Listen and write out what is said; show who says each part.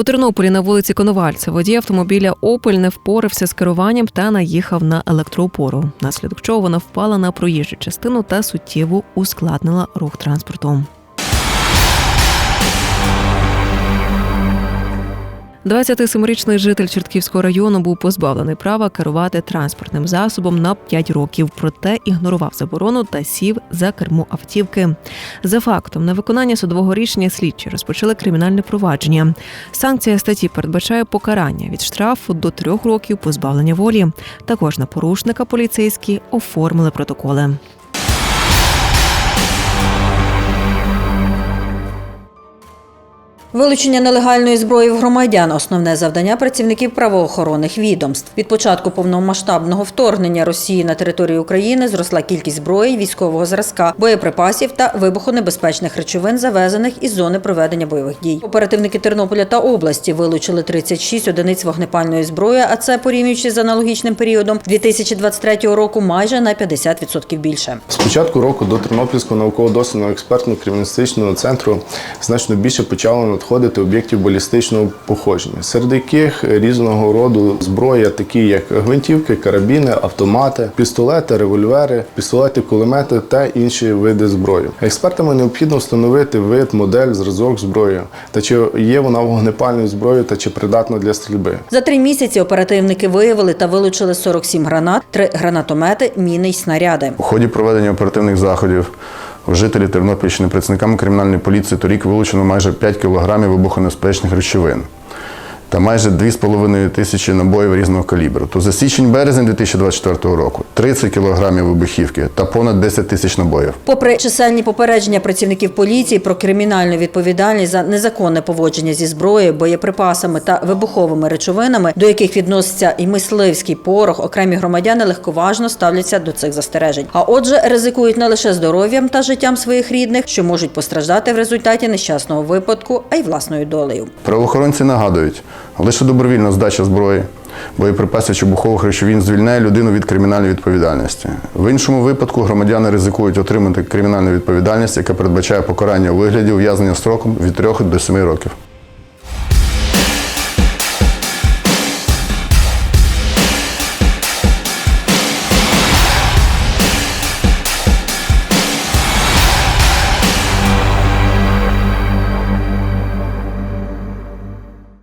Speaker 1: У Тернополі на вулиці Коновальця водій автомобіля Опель не впорався з керуванням та наїхав на електроопору, наслідок чого вона впала на проїжджу частину та суттєво ускладнила рух транспорту. 27-річний житель Чортківського району був позбавлений права керувати транспортним засобом на 5 років, проте ігнорував заборону та сів за кермо автівки. За фактом невиконання судового рішення слідчі розпочали кримінальне провадження. Санкція статті передбачає покарання від штрафу до трьох років позбавлення волі. Також на порушника поліцейські оформили протоколи.
Speaker 2: Вилучення нелегальної зброї в громадян основне завдання працівників правоохоронних відомств. Від початку повномасштабного вторгнення Росії на територію України зросла кількість зброї, військового зразка, боєприпасів та вибухонебезпечних речовин, завезених із зони проведення бойових дій. Оперативники Тернополя та області вилучили 36 одиниць вогнепальної зброї, а це порівнюючи з аналогічним періодом 2023 року майже на 50% більше.
Speaker 3: З початку року до Тернопільського науково-дослідного експертно криміналістичного центру значно більше почало надходити об'єктів балістичного походження, серед яких різного роду зброя, такі як гвинтівки, карабіни, автомати, пістолети, револьвери, пістолети, кулемети та інші види зброї. Експертами необхідно встановити вид, модель, зразок зброї та чи є вона вогнепальною зброєю та чи придатна для стрільби.
Speaker 2: За три місяці оперативники виявили та вилучили 47 гранат, три гранатомети, міни й снаряди.
Speaker 4: У ході проведення оперативних заходів жителі Тернопільщини працівниками кримінальної поліції торік вилучено майже 5 кілограмів вибухонебезпечних речовин та майже 2,5 тисячі набоїв різного калібру. То за січень-березень 2024 року 30 кілограмів вибухівки та понад 10 тисяч набоїв.
Speaker 2: Попри чисельні попередження працівників поліції про кримінальну відповідальність за незаконне поводження зі зброєю, боєприпасами та вибуховими речовинами, до яких відноситься і мисливський порох, окремі громадяни легковажно ставляться до цих застережень. А отже, ризикують не лише здоров'ям та життям своїх рідних, що можуть постраждати в результаті нещасного випадку, а й власною долею.
Speaker 4: Правоохоронці нагадують, лише добровільна здача зброї, боєприпасів чи бухових речовин звільняє людину від кримінальної відповідальності. В іншому випадку громадяни ризикують отримати кримінальну відповідальність, яка передбачає покарання у вигляді ув'язнення строком від 3 до 7 років.